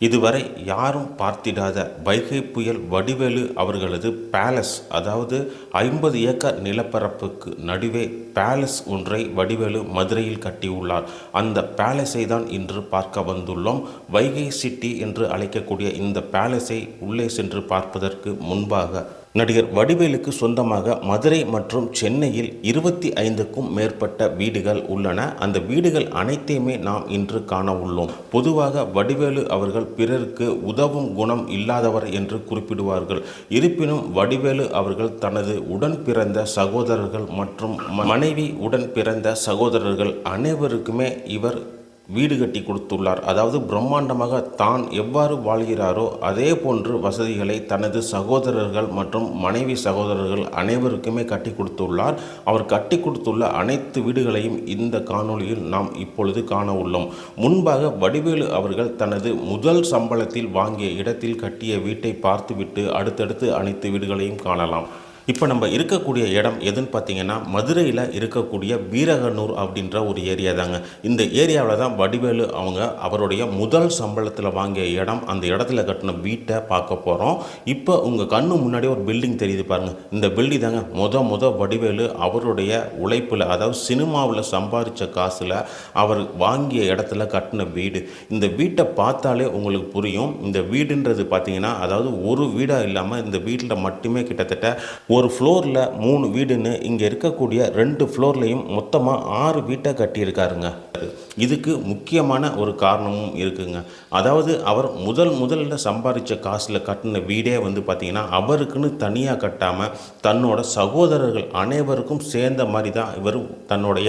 இதுவரை யாரும் பார்த்திடாத வைகை புயல் வடிவேலு அவர்களது பேலஸ் அதாவது ஐம்பது ஏக்கர் நிலப்பரப்புக்கு நடுவே பேலஸ் ஒன்றை வடிவேலு மதுரையில் கட்டியுள்ளார். அந்த பேலஸை தான் இன்று பார்க்க வந்துள்ளோம். வைகை சிட்டி என்று அழைக்கக்கூடிய இந்த பேலஸை உள்ளே சென்று பார்ப்பதற்கு முன்பாக நடிகர் வடிவேலுக்கு சொந்தமாக மதுரை மற்றும் சென்னையில் இருபத்தி ஐந்துக்கும் மேற்பட்ட வீடுகள் உள்ளன. அந்த வீடுகள் அனைத்தையுமே நாம் இன்று காண உள்ளோம். பொதுவாக வடிவேலு அவர்கள் பிறருக்கு உதவும் குணம் இல்லாதவர் என்று குறிப்பிடுவார்கள். இருப்பினும் வடிவேலு அவர்கள் தனது உடன் பிறந்த சகோதரர்கள் மற்றும் மனைவி உடன் பிறந்த சகோதரர்கள் அனைவருக்குமே இவர் வீடு கட்டி கொடுத்துள்ளார். அதாவது பிரம்மாண்டமாக தான் எவ்வாறு வாழ்கிறாரோ அதே போன்று வசதிகளை தனது சகோதரர்கள் மற்றும் மனைவி சகோதரர்கள் அனைவருக்குமே கட்டி கொடுத்துள்ளார். அவர் கட்டி கொடுத்துள்ள அனைத்து வீடுகளையும் இந்த காணொளியில் நாம் இப்பொழுது காண உள்ளோம். முன்பாக வடிவேலு அவர்கள் தனது முதல் சம்பளத்தில் வாங்கிய இடத்தில் கட்டிய வீட்டை பார்த்துவிட்டு அடுத்தடுத்து அனைத்து வீடுகளையும் காணலாம். இப்போ நம்ம இருக்கக்கூடிய இடம் எதுன்னு பார்த்தீங்கன்னா மதுரையில் இருக்கக்கூடிய வீரகனூர் அப்படின்ற ஒரு ஏரியா தாங்க. இந்த ஏரியாவில் தான் வடிவேலு அவங்க அவருடைய முதல் சம்பளத்தில் வாங்கிய இடம். அந்த இடத்துல கட்டின வீட்டை பார்க்க போகிறோம் இப்போ உங்கள் கண்ணு முன்னாடி ஒரு பில்டிங் தெரியுது பாருங்கள் இந்த பில்டிங் தாங்க. முத முத வடிவேலு அவருடைய உழைப்பில் அதாவது சினிமாவில் சம்பாதிச்ச காசில் அவர் வாங்கிய இடத்துல கட்டின வீடு. இந்த வீட்டை பார்த்தாலே உங்களுக்கு புரியும். இந்த வீடுன்றது பார்த்தீங்கன்னா அதாவது ஒரு வீடாக இல்லாமல் இந்த வீட்டில் மட்டுமே கிட்டத்தட்ட ஒரு ஃப்ளோரில் மூணு வீடுன்னு இங்கே இருக்கக்கூடிய ரெண்டு ஃப்ளோர்லேயும் மொத்தமாக ஆறு வீட்டை கட்டியிருக்காருங்க. இதுக்கு முக்கியமான ஒரு காரணமும் இருக்குங்க. அதாவது அவர் முதல் முதல்ல சம்பாதிச்ச காசில் கட்டின வீடே வந்து பார்த்திங்கன்னா அவருக்குன்னு தனியாக கட்டாமல் தன்னோட சகோதரர்கள் அனைவருக்கும் சேர்ந்த மாதிரி தான் இவர் தன்னுடைய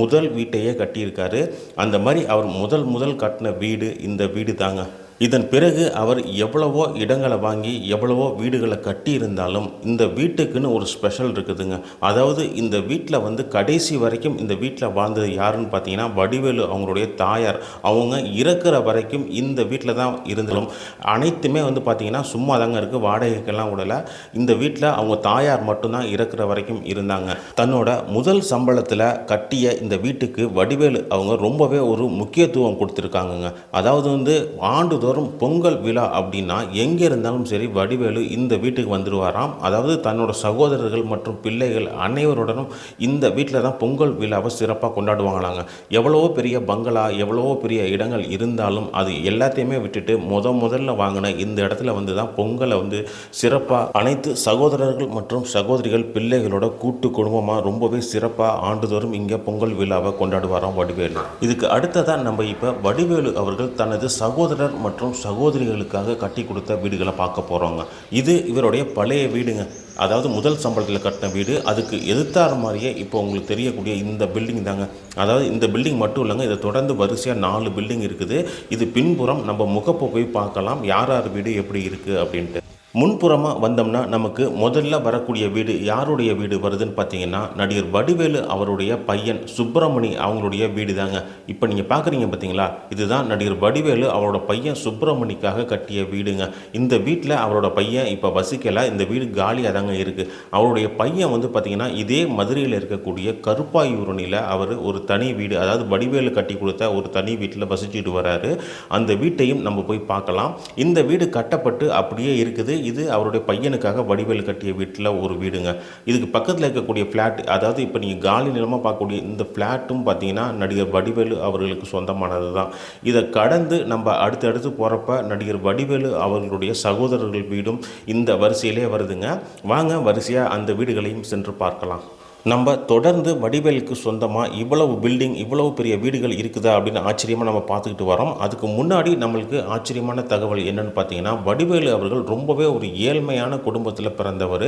முதல் வீட்டையே கட்டியிருக்காரு. அந்த மாதிரி அவர் முதல் முதல் கட்டின வீடு இந்த வீடு தாங்க இதன் பிறகு அவர் எவ்வளவோ இடங்களை வாங்கி எவ்வளவோ வீடுகளை கட்டி இருந்தாலும் இந்த வீட்டுக்குன்னு ஒரு ஸ்பெஷல் இருக்குதுங்க. அதாவது இந்த வீட்டில் வந்து கடைசி வரைக்கும் இந்த வீட்டில் வாழ்ந்தது யாருன்னு பார்த்தீங்கன்னா வடிவேலு அவங்களுடைய தாயார். அவங்க இறக்குற வரைக்கும் இந்த வீட்டில் தான் இருந்தாலும் அனைத்துமே வந்து பார்த்தீங்கன்னா சும்மா தாங்க இருக்குது வாடகைக்கெல்லாம் விடல. இந்த வீட்டில் அவங்க தாயார் மட்டும்தான் இறக்குற வரைக்கும் இருந்தாங்க. தன்னோட முதல் சம்பளத்தில் கட்டிய இந்த வீட்டுக்கு வடிவேலு அவங்க ரொம்பவே ஒரு முக்கியத்துவம் கொடுத்துருக்காங்கங்க. அதாவது வந்து ஆண்டுதோறும் பொங்கல் விழா அப்படின்னா எங்கே இருந்தாலும் சரி வடிவேலு இந்த வீட்டுக்கு வந்துடுவாராம் அதாவது தன்னோட சகோதரர்கள் மற்றும் பிள்ளைகள் அனைவருடனும் இந்த வீட்டில் தான் பொங்கல் விழாவை சிறப்பாக கொண்டாடுவாங்களாங்க. எவ்வளவோ பெரிய பங்களா எவ்வளவோ பெரிய இடங்கள் இருந்தாலும் அது எல்லாத்தையுமே விட்டுட்டு முத முதல்ல வாங்கின இந்த இடத்துல வந்து தான் பொங்கலை வந்து சிறப்பாக அனைத்து சகோதரர்கள் மற்றும் சகோதரிகள் பிள்ளைகளோட கூட்டு குடும்பமாக ரொம்பவே சிறப்பாக ஆண்டுதோறும் இங்கே பொங்கல் விழாவை கொண்டாடுவாராம் வடிவேலு. இதுக்கு அடுத்ததாக நம்ம இப்போ வடிவேலு அவர்கள் தனது சகோதரர் மற்றும் மற்றும் சகோதரிகளுக்காக கட்டி கொடுத்த வீடுகளை பார்க்க போகிறோங்க இது இவருடைய பழைய வீடுங்க. அதாவது முதல் சம்பளத்தில் கட்டின வீடு. அதுக்கு எதிர்த்தார மாதிரியே இப்போ உங்களுக்கு தெரியக்கூடிய இந்த பில்டிங் தாங்க. அதாவது இந்த பில்டிங் மட்டும் இல்லைங்க. இதை தொடர்ந்து வரிசையாக நாலு பில்டிங் இருக்குது. இது பின்புறம் நம்ம முகப்பை போய் பார்க்கலாம். யார் யார் வீடு எப்படி இருக்குது அப்படின்ட்டு. முன்புறமாக வந்தோம்னா நமக்கு முதல்ல வரக்கூடிய வீடு யாருடைய வீடு வருதுன்னு பார்த்தீங்கன்னா நடிகர் வடிவேலு அவருடைய பையன் சுப்பிரமணி அவங்களுடைய வீடு தாங்க இப்போ நீங்கள் பார்க்குறீங்க பார்த்தீங்களா? இதுதான் நடிகர் வடிவேலு அவரோட பையன் சுப்பிரமணிக்காக கட்டிய வீடுங்க. இந்த வீட்டில் அவரோட பையன் இப்போ வசிக்கலை. இந்த வீடு காலியாக தாங்க இருக்குது அவருடைய பையன் வந்து பார்த்தீங்கன்னா இதே மதுரையில் இருக்கக்கூடிய கருப்பாயூரணியில் அவர் ஒரு தனி வீடு அதாவது வடிவேலு கட்டி கொடுத்த ஒரு தனி வீட்டில் வசிச்சுட்டு வராரு. அந்த வீட்டையும் நம்ம போய் பார்க்கலாம். இந்த வீடு கட்டப்பட்டு அப்படியே இருக்குது. இது அவருடைய பையனுக்காக வடிவேலு கட்டிய வீட்டில் ஒரு வீடுங்க. இதுக்கு பக்கத்தில் இருக்கக்கூடிய ஃப்ளாட் அதாவது இப்போ நீங்கள் காலி நிலமாக பார்க்கக்கூடிய இந்த ஃப்ளாட்டும் பார்த்தீங்கன்னா நடிகர் வடிவேலு அவர்களுக்கு சொந்தமானது தான் இதை கடந்து நம்ம அடுத்தடுத்து போகிறப்ப நடிகர் வடிவேலு அவர்களுடைய சகோதரர்கள் வீடும் இந்த வரிசையிலே வருதுங்க. வாங்க வரிசையாக அந்த வீடுகளையும் சென்று பார்க்கலாம். நம்ம தொடர்ந்து வடிவேலுக்கு சொந்தமாக இவ்வளவு பில்டிங் இவ்வளவு பெரிய வீடுகள் இருக்குதா அப்படின்னு ஆச்சரியமாக நம்ம பார்த்துக்கிட்டு வரோம். அதுக்கு முன்னாடி நம்மளுக்கு ஆச்சரியமான தகவல் என்னென்னு பார்த்தீங்கன்னா வடிவேலு அவர்கள் ரொம்பவே ஒரு ஏழ்மையான குடும்பத்தில் பிறந்தவர்.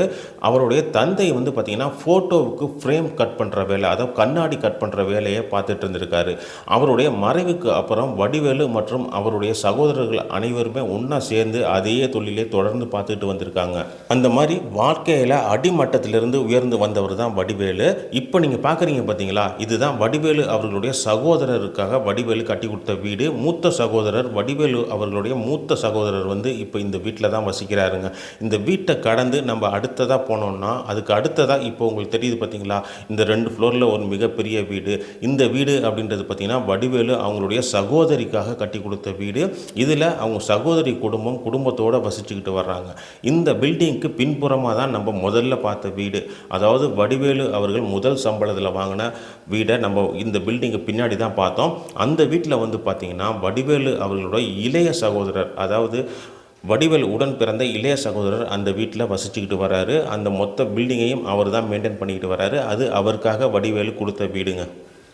அவருடைய தந்தை வந்து பார்த்தீங்கன்னா ஃபோட்டோவுக்கு ஃப்ரேம் கட் பண்ணுற வேலை அதாவது கண்ணாடி கட் பண்ணுற வேலையை பார்த்துட்டு இருந்திருக்காரு. அவருடைய மறைவுக்கு அப்புறம் வடிவேலு மற்றும் அவருடைய சகோதரர்கள் அனைவருமே ஒன்றா சேர்ந்து அதே தொழிலே தொடர்ந்து பார்த்துக்கிட்டு வந்திருக்காங்க. அந்த மாதிரி வாழ்க்கையில் அடிமட்டத்திலிருந்து உயர்ந்து வந்தவர் தான் வடிவேலு. வடிவேலு. இப்போ நீங்கள் பார்க்குறீங்க பார்த்தீங்களா இதுதான் வடிவேலு அவர்களுடைய சகோதரருக்காக வடிவேலு கட்டி கொடுத்த வீடு. மூத்த சகோதரர் வடிவேலு அவர்களுடைய மூத்த சகோதரர் வந்து இப்போ இந்த வீட்டில் தான் வசிக்கிறாருங்க. இந்த வீட்டை கடந்து நம்ம அடுத்ததாக போனோம்னா அதுக்கு அடுத்ததாக இப்போ உங்களுக்கு தெரியுது பார்த்தீங்களா இந்த ரெண்டு ஃப்ளோரில் ஒரு மிகப்பெரிய வீடு. இந்த வீடு அப்படின்றது பார்த்திங்கன்னா வடிவேலு அவங்களுடைய சகோதரிக்காக கட்டி கொடுத்த வீடு. இதில் அவங்க சகோதரி குடும்பம் குடும்பத்தோடு வசிச்சுக்கிட்டு வர்றாங்க. இந்த பில்டிங்க்கு பின்புறமாக தான் நம்ம முதல்ல பார்த்த வீடு. அதாவது வடிவேலு அவர்கள் முதல் சம்பளத்தில் வாங்கின வீடை நம்ம இந்த பில்டிங்கு பின்னாடி தான் பார்த்தோம். அந்த வீட்டில் வந்து பார்த்திங்கன்னா வடிவேலு அவர்களோட இளைய சகோதரர் அதாவது வடிவேல் உடன் பிறந்த இளைய சகோதரர் அந்த வீட்டில் வசிச்சுக்கிட்டு வராரு. அந்த மொத்த பில்டிங்கையும் அவர் தான் மெயின்டைன் பண்ணிக்கிட்டு வராரு. அது அவருக்காக வடிவேலு கொடுத்த வீடுங்க.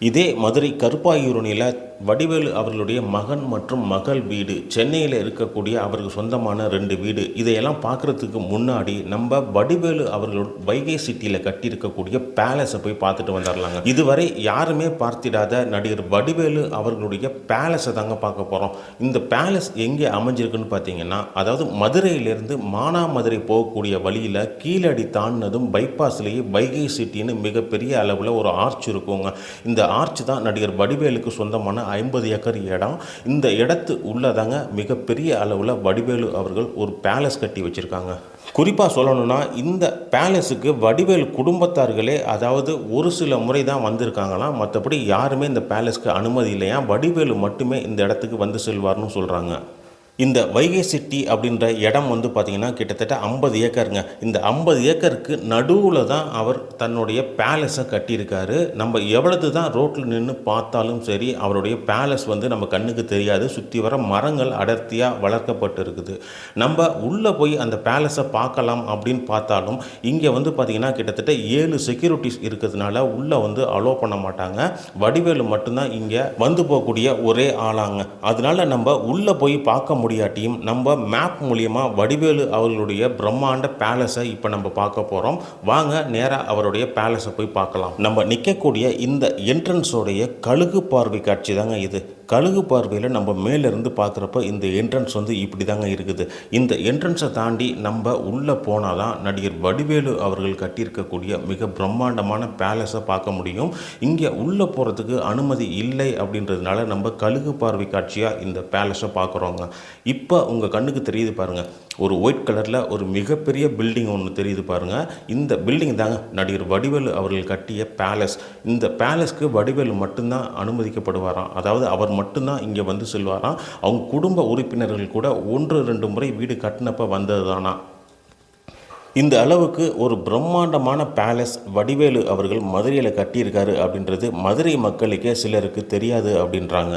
இதே மதுரை கருப்பாயூரணியில் வடிவேலு அவர்களுடைய மகன் மற்றும் மகள் வீடு. சென்னையில் இருக்கக்கூடிய அவருக்கு சொந்தமான ரெண்டு வீடு. இதையெல்லாம் பார்க்குறதுக்கு முன்னாடி நம்ம வடிவேலு அவர்களோட வைகை சிட்டியில் கட்டியிருக்கக்கூடிய பேலஸை போய் பார்த்துட்டு வந்துடலாங்க இதுவரை யாருமே பார்த்திடாத நடிகர் வடிவேலு அவர்களுடைய பேலஸை தாங்க பார்க்க போகிறோம் இந்த பேலஸ் எங்கே அமைஞ்சிருக்குன்னு பார்த்தீங்கன்னா அதாவது மதுரையிலேருந்து மானாமதுரை போகக்கூடிய வழியில் கீழடி தாண்டினதும் பைபாஸ்லேயே வைகை சிட்டின்னு மிகப்பெரிய அளவில் ஒரு ஆர்ச் இருக்குங்க. இந்த ஆர்ச் தான் நடிகர் வடிவேலுக்கு சொந்தமான ஐம்பது ஏக்கர் இடம். இந்த இடத்து உள்ளதாங்க மிகப்பெரிய அளவில் வடிவேலு அவர்கள் ஒரு பேலஸ் கட்டி வச்சுருக்காங்க. குறிப்பாக சொல்லணும்னா இந்த பேலஸுக்கு வடிவேல் குடும்பத்தார்களே அதாவது ஒரு சில முறை தான் வந்திருக்காங்களாம் மற்றபடி யாருமே இந்த பேலஸ்க்கு அனுமதி இல்லையா? வடிவேலு மட்டுமே இந்த இடத்துக்கு வந்து செல்வார்னு சொல்கிறாங்க இந்த வைகை சிட்டி அப்படின்ற இடம் வந்து பார்த்திங்கன்னா கிட்டத்தட்ட ஐம்பது ஏக்கருங்க. இந்த ஐம்பது ஏக்கருக்கு நடுவில் தான் அவர் தன்னுடைய பேலஸை கட்டியிருக்காரு. நம்ம எவ்வளவு தான் ரோட்டில் நின்று பார்த்தாலும் சரி அவருடைய பேலஸ் வந்து நம்ம கண்ணுக்கு தெரியாது. சுற்றி வர மரங்கள் அடர்த்தியாக வளர்க்கப்பட்டு இருக்குது நம்ம உள்ளே போய் அந்த பேலஸை பார்க்கலாம் அப்படின்னு பார்த்தாலும் இங்கே வந்து பார்த்திங்கன்னா கிட்டத்தட்ட ஏழு செக்யூரிட்டிஸ் இருக்கிறதுனால உள்ளே வந்து அலோவ் பண்ண மாட்டாங்க. வடிவேலு மட்டும்தான் இங்கே வந்து போகக்கூடிய ஒரே ஆளாங்க. அதனால நம்ம உள்ளே போய் பார்க்க முடியும் முடியாட்டியும் நம்ம மேப் மூலியமாக வடிவேலு அவர்களுடைய பிரம்மாண்ட பேலஸை இப்போ நம்ம பார்க்க போகிறோம் வாங்க நேராக அவருடைய பேலஸை போய் பார்க்கலாம். நம்ம நிற்கக்கூடிய இந்த என்ட்ரன்ஸோடைய கழுகு பார்வை காட்சி தாங்க இது. கழுகு பார்வையில் நம்ம மேலேருந்து பார்க்குறப்ப இந்த என்ட்ரன்ஸ் வந்து இப்படி தாங்க இருக்குது. இந்த என்ட்ரன்ஸை தாண்டி நம்ம உள்ளே போனால் தான் நடிகர் வடிவேலு அவர்கள் கட்டியிருக்கக்கூடிய மிக பிரம்மாண்டமான பேலஸை பார்க்க முடியும். இங்கே உள்ளே போகிறதுக்கு அனுமதி இல்லை அப்படின்றதுனால நம்ம கழுகு பார்வை காட்சியாக இந்த பேலஸை பார்க்குறோங்க. இப்போ உங்கள் கண்ணுக்கு தெரியுது பாருங்கள் ஒரு ஒயிட் கலரில் ஒரு மிகப்பெரிய பில்டிங் ஒன்று தெரியுது பாருங்கள் இந்த பில்டிங் தாங்க நடிகர் வடிவேலு அவர்கள் கட்டிய பேலஸ் இந்த பேலஸ்க்கு வடிவேலு மட்டும்தான் அனுமதிக்கப்படுவாராம். அதாவது அவர் மட்டும்தான் இங்கே வந்து செல்வாராம். அவங்க குடும்ப உறுப்பினர்கள் கூட ஒன்று ரெண்டு முறை வீடு கட்டினப்போ வந்தது தானா இந்த அளவுக்கு ஒரு பிரம்மாண்டமான பேலஸ் வடிவேலு அவர்கள் மதுரையில் கட்டியிருக்காரு அப்படின்றது மதுரை மக்களுக்கே சிலருக்கு தெரியாது அப்படின்றாங்க.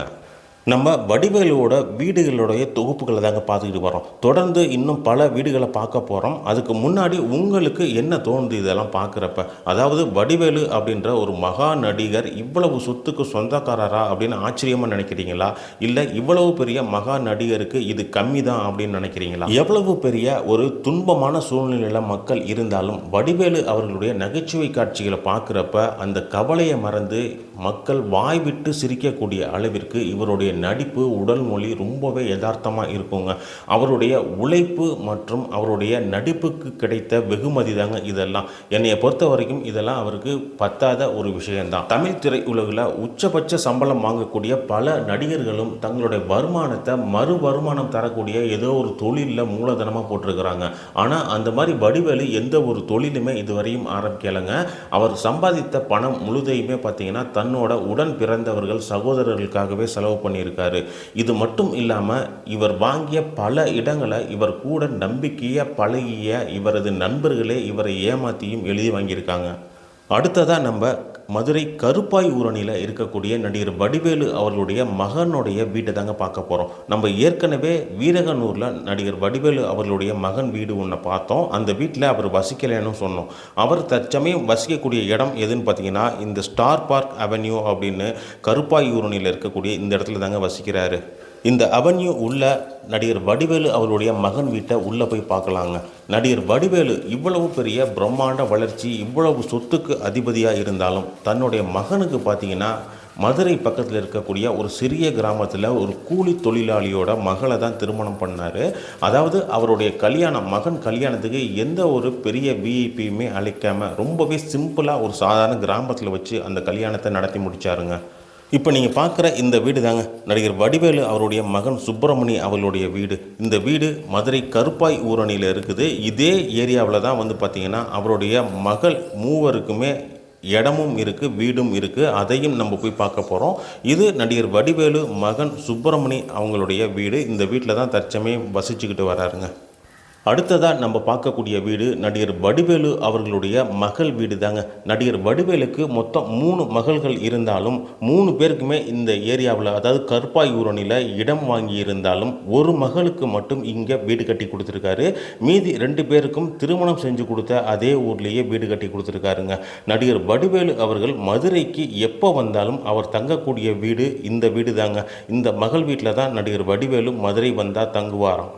நம்ம வடிவேலுவோட வீடுகளுடைய தொகுப்புகளை தாங்க பார்த்துக்கிட்டு வரோம் தொடர்ந்து இன்னும் பல வீடுகளை பார்க்க போகிறோம் அதுக்கு முன்னாடி உங்களுக்கு என்ன தோணுது இதெல்லாம் பார்க்குறப்ப? அதாவது வடிவேலு அப்படின்ற ஒரு மகா நடிகர் இவ்வளவு சொத்துக்கு சொந்தக்காரரா அப்படின்னு ஆச்சரியமாக நினைக்கிறீங்களா? இல்லை இவ்வளவு பெரிய மகா நடிகருக்கு இது கம்மி தான் அப்படின்னு நினைக்கிறீங்களா? எவ்வளவு பெரிய ஒரு துன்பமான சூழ்நிலையில் மக்கள் இருந்தாலும் வடிவேலு அவர்களுடைய நகைச்சுவை காட்சிகளை பார்க்குறப்ப அந்த கவலையை மறந்து மக்கள் வாய் விட்டு சிரிக்கக்கூடிய அளவிற்கு இவருடைய நடிப்பு உடல் மொழி ரொம்பவே யதார்த்தமாக இருக்குங்க. அவருடைய உழைப்பு மற்றும் அவருடைய நடிப்புக்கு கிடைத்த வெகுமதி தாங்க இதெல்லாம். என்னைய பொறுத்த வரைக்கும் இதெல்லாம் அவருக்கு பத்தாத ஒரு விஷயம்தான். தமிழ் திரை உலகில் உச்சபட்ச சம்பளம் வாங்கக்கூடிய பல நடிகர்களும் தங்களுடைய வருமானத்தை மறு வருமானம் தரக்கூடிய ஏதோ ஒரு தொழிலில் மூலதனமாக போட்டிருக்கிறாங்க. ஆனால் அந்த மாதிரி வடிவேலு எந்த ஒரு தொழிலுமே இதுவரையும் ஆரம்பிக்கலைங்க. அவர் சம்பாதித்த பணம் முழுதையுமே பார்த்தீங்கன்னா தன்னோட உடன் பிறந்தவர்கள் சகோதரர்களுக்காகவே செலவு பண்ணி பண்ணியிருக்காரு இது மட்டும் இல்லாமல் இவர் வாங்கிய பல இடங்களை இவர் கூட நம்பிக்கைய பழகிய இவரது நண்பர்களே இவரை ஏமாற்றியும் எழுதி வாங்கியிருக்காங்க. அடுத்ததாக நம்ம மதுரை கருப்பாய் ஊரணியில் இருக்கக்கூடிய நடிகர் வடிவேலு அவர்களுடைய மகனுடைய வீட்டை தாங்க பார்க்க போகிறோம் நம்ம ஏற்கனவே வீரகனூரில் நடிகர் வடிவேலு அவர்களுடைய மகன் வீடு ஒன்று பார்த்தோம். அந்த வீட்டில் அவர் வசிக்கலைன்னு சொன்னோம். அவர் தற்சமயம் வசிக்கக்கூடிய இடம் எதுன்னு பார்த்தீங்கன்னா இந்த ஸ்டார் பார்க் அவென்யூ அப்படின்னு கருப்பாய் ஊரணியில் இருக்கக்கூடிய இந்த இடத்துல தாங்க வசிக்கிறாரு. இந்த அவென்யூ உள்ள நடிகர் வடிவேலு அவருடைய மகன் வீட்டை உள்ளே போய் பார்க்கலாங்க. நடிகர் வடிவேலு இவ்வளவு பெரிய பிரம்மாண்ட வளர்ச்சி இவ்வளவு சொத்துக்கு அதிபதியாக இருந்தாலும் தன்னுடைய மகனுக்கு பார்த்தீங்கன்னா மதுரை பக்கத்தில் இருக்கக்கூடிய ஒரு சிறிய கிராமத்தில் ஒரு கூலி தொழிலாளியோட மகளை தான் திருமணம் பண்ணார். அதாவது அவருடைய கல்யாணம் மகன் கல்யாணத்துக்கு எந்த ஒரு பெரிய விஐபியுமே அழைக்காமல் ரொம்பவே சிம்பிளாக ஒரு சாதாரண கிராமத்தில் வச்சு அந்த கல்யாணத்தை நடத்தி முடிச்சாருங்க. இப்போ நீங்கள் பார்க்குற இந்த வீடு தாங்க நடிகர் வடிவேலு அவருடைய மகன் சுப்பிரமணி அவர்களுடைய வீடு. இந்த வீடு மதுரை கருப்பாய் ஊரணியில் இருக்குது. இதே ஏரியாவில் தான் வந்து பார்த்திங்கன்னா அவருடைய மகள் மூவருக்குமே இடமும் இருக்குது வீடும் இருக்குது அதையும் நம்ம போய் பார்க்க போகிறோம் இது நடிகர் வடிவேலு மகன் சுப்பிரமணி அவங்களுடைய வீடு. இந்த வீட்டில் தான் தற்சமயம் வசிச்சுக்கிட்டு வராருங்க. அடுத்ததாக நம்ம பார்க்கக்கூடிய வீடு நடிகர் வடிவேலு அவர்களுடைய மகள் வீடு தாங்க நடிகர் வடிவேலுக்கு மொத்தம் மூணு மகள்கள் இருந்தாலும் மூணு பேருக்குமே இந்த ஏரியாவில் அதாவது கற்பாய் ஊரணியில் இடம் வாங்கி இருந்தாலும் ஒரு மகளுக்கு மட்டும் இங்கே வீடு கட்டி கொடுத்துருக்காரு. மீதி ரெண்டு பேருக்கும் திருமணம் செஞ்சு கொடுத்த அதே ஊர்லேயே வீடு கட்டி கொடுத்துருக்காருங்க. நடிகர் வடிவேலு அவர்கள் மதுரைக்கு எப்போ வந்தாலும் அவர் தங்கக்கூடிய வீடு இந்த வீடு தாங்க இந்த மகள் வீட்டில் தான் நடிகர் வடிவேலு மதுரை வந்தால் தங்குவாராம்.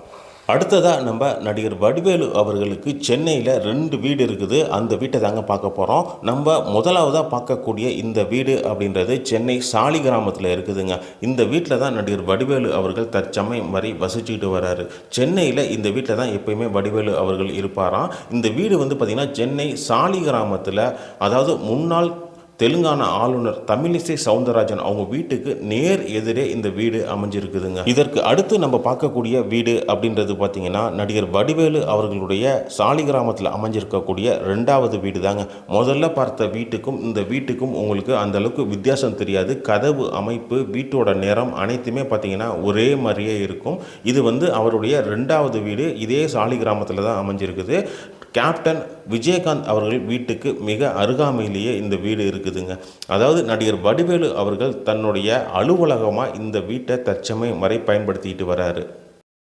அடுத்ததாக நம்ம நடிகர் வடிவேலு அவர்களுக்கு சென்னையில் ரெண்டு வீடு இருக்குது. அந்த வீட்டை தாங்க பார்க்க போகிறோம் நம்ம முதலாவதாக பார்க்கக்கூடிய இந்த வீடு அப்படின்றது சென்னை சாலி கிராமத்தில் இருக்குதுங்க. இந்த வீட்டில் தான் நடிகர் வடிவேலு அவர்கள் தற்சமயம் வரை வசிச்சுக்கிட்டு வராரு. சென்னையில் இந்த வீட்டில் தான் எப்பயுமே வடிவேலு அவர்கள் இருப்பாராம். இந்த வீடு வந்து பார்த்திங்கன்னா சென்னை சாலி கிராமத்தில் அதாவது முன்னாள் தெலுங்கானா ஆளுநர் தமிழிசை சவுந்தரராஜன் அவங்க வீட்டுக்கு நேர் எதிரே இந்த வீடு அமைஞ்சிருக்குதுங்க. இதற்கு அடுத்து நம்ம பார்க்கக்கூடிய வீடு அப்படின்றது பார்த்தீங்கன்னா நடிகர் வடிவேலு அவர்களுடைய சாலி கிராமத்தில் அமைஞ்சிருக்கக்கூடிய ரெண்டாவது வீடு தாங்க முதல்ல பார்த்த வீட்டுக்கும் இந்த வீட்டுக்கும் உங்களுக்கு அந்த அளவுக்கு வித்தியாசம் தெரியாது. கதவு அமைப்பு வீட்டோட நேரம் அனைத்துமே பார்த்தீங்கன்னா ஒரே மாதிரியே இருக்கும். இது வந்து அவருடைய ரெண்டாவது வீடு. இதே சாலி கிராமத்தில் தான் அமைஞ்சிருக்குது. கேப்டன் விஜயகாந்த் அவர்கள் வீட்டுக்கு மிக அருகாமையிலேயே இந்த வீடு இருக்குதுங்க. அதாவது நடிகர் வடிவேலு அவர்கள் தன்னுடைய அலுவலகமாக இந்த வீட்டை தற்சமயம் வரை பயன்படுத்திக்கிட்டு வராரு.